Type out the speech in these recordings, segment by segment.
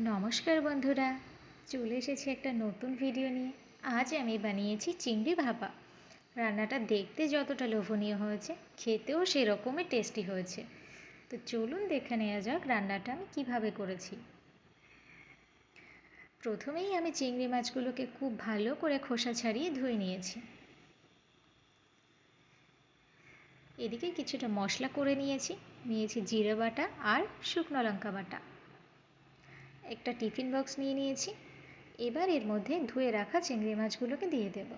নমস্কার বন্ধুরা, চলে এসেছি একটা নতুন ভিডিও নিয়ে। আজ আমি বানিয়েছি চিংড়ি ভাপা। রান্নাটা দেখতে যতটা লোভনীয় হয়েছে, খেতেও সেরকমই টেস্টি হয়েছে। তো চলুন দেখে নেওয়া যাক রান্নাটা আমি কীভাবে করেছি। প্রথমেই আমি চিংড়ি মাছগুলোকে খুব ভালো করে খোসা ছাড়িয়ে ধুয়ে নিয়েছি। এদিকে কিছুটা মশলা করে নিয়েছি। নিয়েছি জিরে বাটা আর শুকনো লঙ্কা বাটা। একটা টিফিন বক্স নিয়ে নিয়েছি। এবার এর মধ্যে ধুয়ে রাখা চিংড়ি মাছগুলোকে দিয়ে দেব।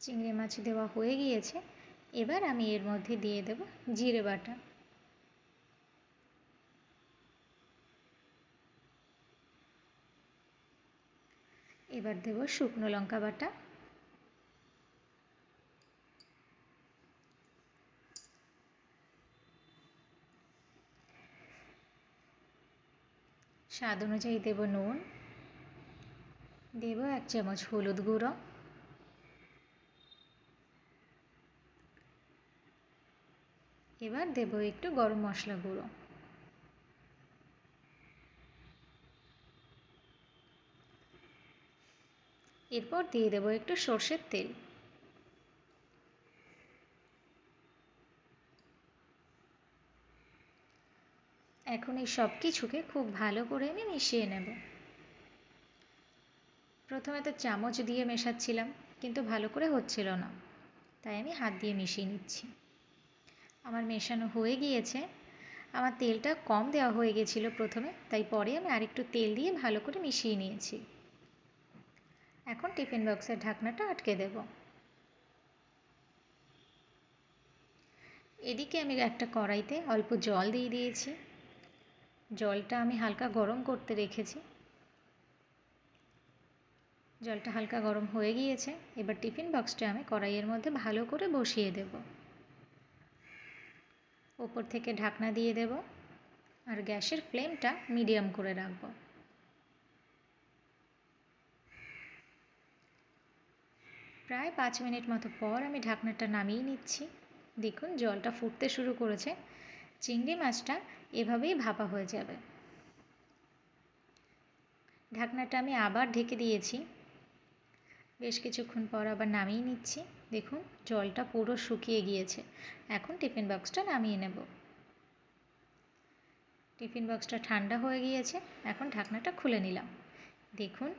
চিংড়ি মাছ দেওয়া হয়ে গিয়েছে। এবার আমি এর মধ্যে দিয়ে দেব জিরে বাটা। এবার দেব শুকনো লঙ্কা বাটা। স্বাদ অনুযায়ী দেব নুন। দেব এক চামচ হলুদ গুঁড়ো। এবার দেব একটু গরম মশলা গুঁড়ো। এরপর দিয়ে দেব একটু সর্ষের তেল। এখন এই সব কিছুকে খুব ভালো করে আমি মিশিয়ে নেব। প্রথমে তো চামচ দিয়ে মেশাচ্ছিলাম, কিন্তু ভালো করে হচ্ছিল না। তাই আমি হাত দিয়ে মিশিয়ে নিচ্ছি। আমার মেশানো হয়ে গিয়েছে। আমার তেলটা কম দেওয়া হয়ে গেছিল প্রথমে, তাই পরে আমি আরেকটু তেল দিয়ে ভালো করে মিশিয়ে নিয়েছি। এখন টিফিন বক্সের ঢাকনাটা আটকে দেব। এদিকে আমি একটা কড়াইতে অল্প জল দিয়ে দিয়েছি। জলটা আমি হালকা গরম করতে রেখেছি। জলটা হালকা গরম হয়ে গিয়েছে। এবার টিফিন বক্সটা আমি কড়াইয়ের মধ্যে ভালো করে বসিয়ে দেব। ওপর থেকে ঢাকনা দিয়ে দেব আর গ্যাসের ফ্লেমটা মিডিয়াম করে রাখব। প্রায় পাঁচ মিনিট মতো পর আমি ঢাকনাটা নামিয়ে নিচ্ছি। দেখুন, জলটা ফুটতে শুরু করেছে। চিংড়ি মাছটা এভাবেই ভাপা হয়ে যাবে। ঢাকনাটা আমি আবার ঢেকে দিয়েছি। বেশ কিছুক্ষণ পর আবার নামিয়ে নিচ্ছি। দেখুন, জলটা পুরো শুকিয়ে গিয়েছে। এখন টিফিন বক্সটা নামিয়ে নেব। টিফিন বক্সটা ঠান্ডা হয়ে গিয়েছে। এখন ঢাকনাটা খুলে নিলাম। দেখুন,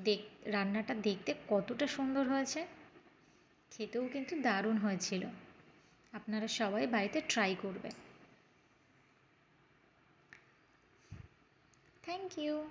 দেখ, রান্নাটা দেখতে কতটা সুন্দর হয়েছে। খেতেও কিন্তু দারুণ হয়েছিল। আপনারা সবাই বাড়িতে ট্রাই করবে Thank you.